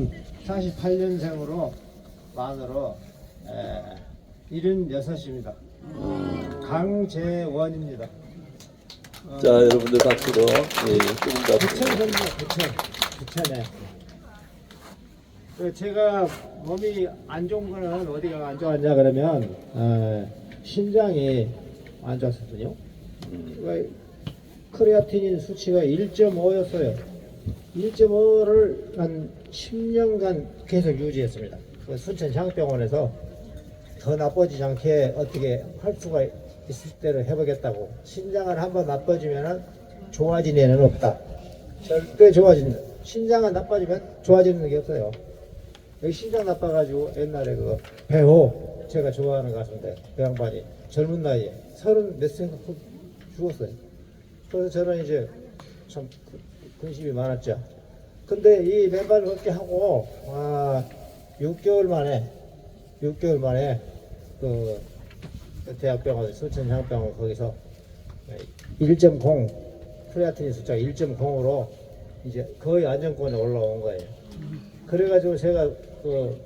저는 48년생으로 만으로 에, 76입니다. 강재원입니다. 자, 여러분들 박수로 예, 조금 더 부천선입니다. 부천. 부천에. 그 제가 몸이 안 좋은 거는 어디가 안 좋았냐 그러면 어, 신장이 안 좋았거든요. 그 크레아티닌 수치가 1.5였어요. 1.5를 한 10년간 계속 유지했습니다. 그 순천 향병원에서 더 나빠지지 않게 어떻게 할 수가 있을 때를 해보겠다고 신장을 한번 나빠지면 좋아진 애는 없다. 절대 좋아진다. 신장은 나빠지면 좋아지는 게 없어요. 여기 신장 나빠가지고 옛날에 그 배호 제가 좋아하는 가수인데 그 양반이 젊은 나이에 서른 몇살 죽었어요. 그래서 저는 이제 참 그- 근심이 많았죠. 근데 이 맨발을 걷게 하고 아 6개월 만에 6개월 만에 그, 그 대학병원 순천향병원 거기서 1.0 프레아틴 숫자가 1.0으로 이제 거의 안정권에 올라온 거예요. 그래가지고 제가 그,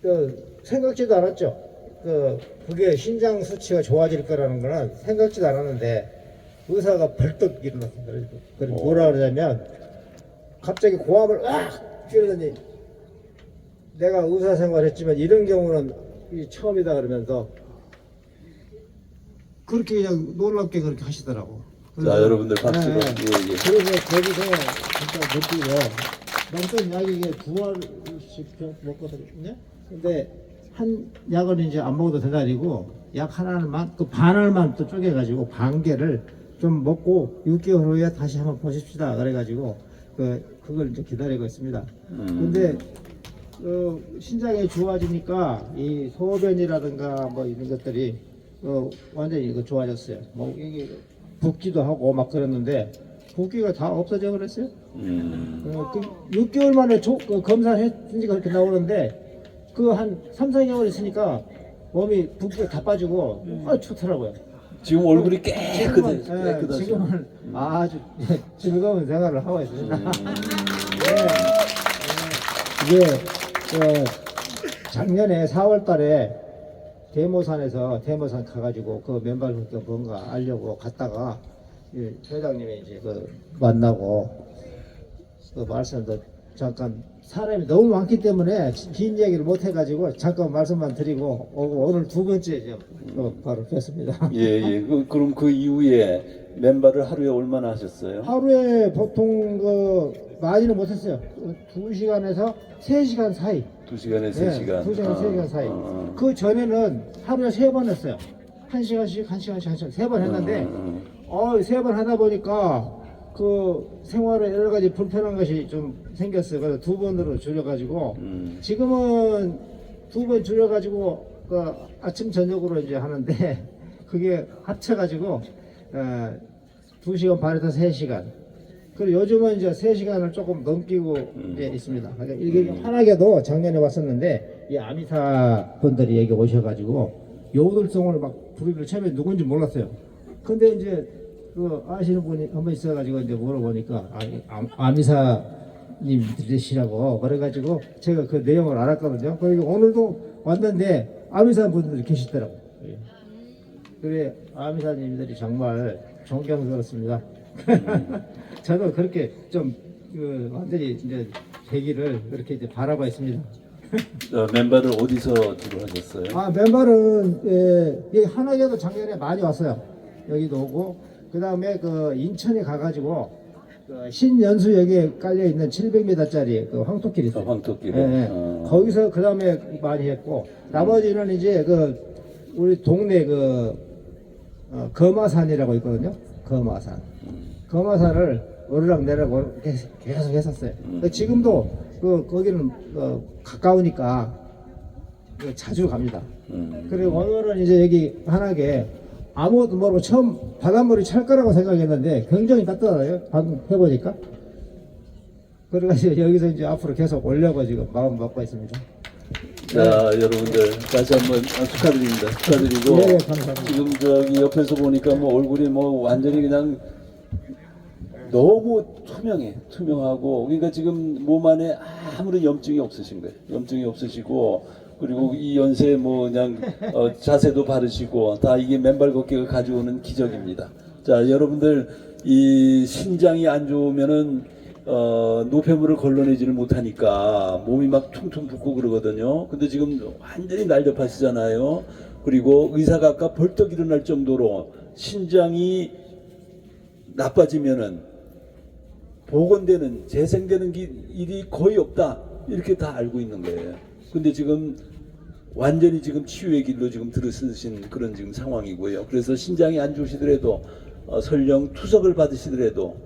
그 생각지도 않았죠. 그 그게 신장 수치가 좋아질 거라는 거는 생각지도 않았는데 의사가 벌떡 일어났어요. 그래서 그래서 뭐라 그러냐면 갑자기 고함을 악 찌르더니 내가 의사 생활했지만 이런 경우는 이 처음이다 그러면서 그렇게 그냥 놀랍게 그렇게 하시더라고. 자, 여러분들 박수로 네, 네. 예, 예. 그래서 거기서 진짜 느끼고 남편 약이 이게 두 알씩 병- 먹거든요. 근데 한 약은 이제 안 먹어도 되다리고 약 하나만 그 반알만 또 쪼개가지고 반 개를 좀 먹고 6개월 후에 다시 한번 보십시다. 그래가지고 그 그걸 이제 기다리고 있습니다. 음. 근데 그 신장이 좋아지니까 이 소변이라든가 뭐 이런 것들이 어, 완전히 이거 좋아졌어요. 뭐 이게 붓기도 하고 막 그랬는데 붓기가 다 없어져 버렸어요. 음. 어, 그 6개월 만에 조, 그 검사를 했으니까 그렇게 나오는데 그 한 3, 4개월 있으니까 몸이 붓기가 다 빠지고 아 좋더라고요. 지금 얼굴이 깨끗해, 예, 깨끗하죠. 지금은 아주 즐거운 생활을 하고 있습니다. 음. 네. 네. 이게 어, 작년에 4월달에 대모산에서 대모산 가가지고 그 맨발 걷기 뭔가 알려고 갔다가 이 회장님이 이제 그 만나고 그 말씀도 잠깐 사람이 너무 많기 때문에 긴 얘기를 못 해가지고 잠깐 말씀만 드리고 오고 오늘 두 번째 이제 또 바로 뵀습니다. 예, 예. 그, 그럼 그 이후에 맨발을 하루에 얼마나 하셨어요? 하루에 보통 그 많이는 못했어요. 두 시간에서 세 시간 사이. 두 시간에 세 시간. 네, 두 시간 세 시간 사이. 어, 어. 그 전에는 하루에 세 번 했어요. 한 시간씩 한 시간씩 한 시간 세 번 했는데 어, 어세 번 하다 보니까 그 생활에 여러 가지 불편한 것이 좀 생겼어요. 그래서 두 번으로 줄여가지고 음. 지금은 두 번 줄여가지고 그 아침 저녁으로 이제 하는데 그게 합쳐가지고 어, 두 시간 반에서 세 시간. 그리고 요즘은 이제 세 시간을 조금 넘기고 이제 있습니다. 그러니까 이게 환하게도 작년에 왔었는데 이 아미사 분들이 여기 오셔가지고 요들송을 막 부르기를 처음에 누군지 몰랐어요. 근데 이제 그 아시는 분이 한 번 있어가지고 이제 물어보니까 아, 아 미사님 들으시라고 그래가지고 제가 그 내용을 알았거든요. 그리고 오늘도 왔는데 아미사 분들이 계시더라고. 요 그래 아미사님들이 정말 존경스럽습니다. 저도 그렇게 좀 그, 완전히 이제 되기를 그렇게 이제 바라고 있습니다. 어, 맨발을 어디서 주로 하셨어요? 아 맨발은 예, 이 한화계도 작년에 많이 왔어요. 여기도 오고 그 다음에 그 인천에 가가지고 그 신연수역에 깔려 있는 700m짜리 그 황토길 있어요. 어, 황토길에. 예, 예. 어. 거기서 그 다음에 많이 했고 나머지는 이제 그 우리 동네 그 어, 거마산이라고 있거든요. 거마산. 거마산을 오르락 내리락 계속 했었어요. 근데 지금도 그 거기는 어, 가까우니까 그 자주 갑니다. 음. 그리고 오늘은 이제 여기 환하게 아무것도 모르고 처음 바닷물이 찰 거라고 생각했는데 굉장히 따뜻하네요. 방금 해보니까. 그래가지고 여기서 이제 앞으로 계속 오려고 지금 마음 먹고 있습니다. 자, 여러분들 다시 한번 아, 축하드립니다. 축하드리고 네, 감사합니다. 지금 저기 옆에서 보니까 뭐 얼굴이 뭐 완전히 그냥 너무 투명해, 투명하고 그러니까 지금 몸 안에 아무런 염증이 없으신 거예요. 염증이 없으시고 그리고 이 연세 뭐 그냥 어, 자세도 바르시고 다 이게 맨발 걷기가 가져오는 기적입니다. 자, 여러분들 이 신장이 안 좋으면은 어, 노폐물을 걸러내지를 못하니까 몸이 막 퉁퉁 붓고 그러거든요. 근데 지금 완전히 날렵하시잖아요. 그리고 의사가 아까 벌떡 일어날 정도로 신장이 나빠지면은 복원되는 재생되는 기- 일이 거의 없다 이렇게 다 알고 있는 거예요. 근데 지금 완전히 지금 치유의 길로 지금 들어서신 그런 지금 상황이고요. 그래서 신장이 안 좋으시더라도 어, 설령 투석을 받으시더라도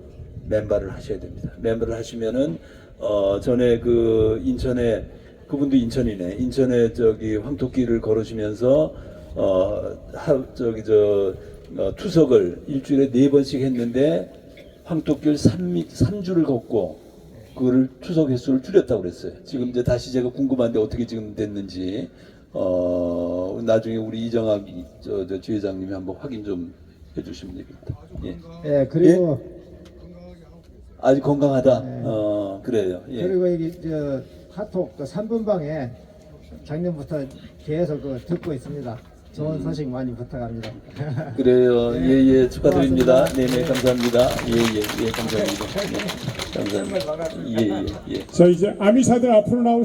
맨발을 하셔야 됩니다. 맨발을 하시면은 어, 전에 그 인천에 그분도 인천이네. 인천에 저기 황토길을 걸으시면서 어, 하, 저기 저 어, 투석을 일주일에 네 번씩 했는데 황토길 3미, 3주를 걷고 그거를 투석 횟수를 줄였다고 그랬어요. 지금 이제 다시 제가 궁금한데 어떻게 지금 됐는지 어 나중에 우리 이정학 이- 저, 저 주회장님이 한번 확인 좀 해주시면 되겠다. 예. 예, 그리고 아직 건강하다. 어 그래요. 예. 그리고 여기 저 카톡 그 3분 방에 작년부터 계속 그 듣고 있습니다. 좋은 소식 많이 부탁합니다. 그래요. 예예 축하드립니다. 고맙습니다. 네네 감사합니다. 예예 예, 감사합니다. 네, 감사합니다. 예예 예. 자 이제 아미사들 앞으로 나오.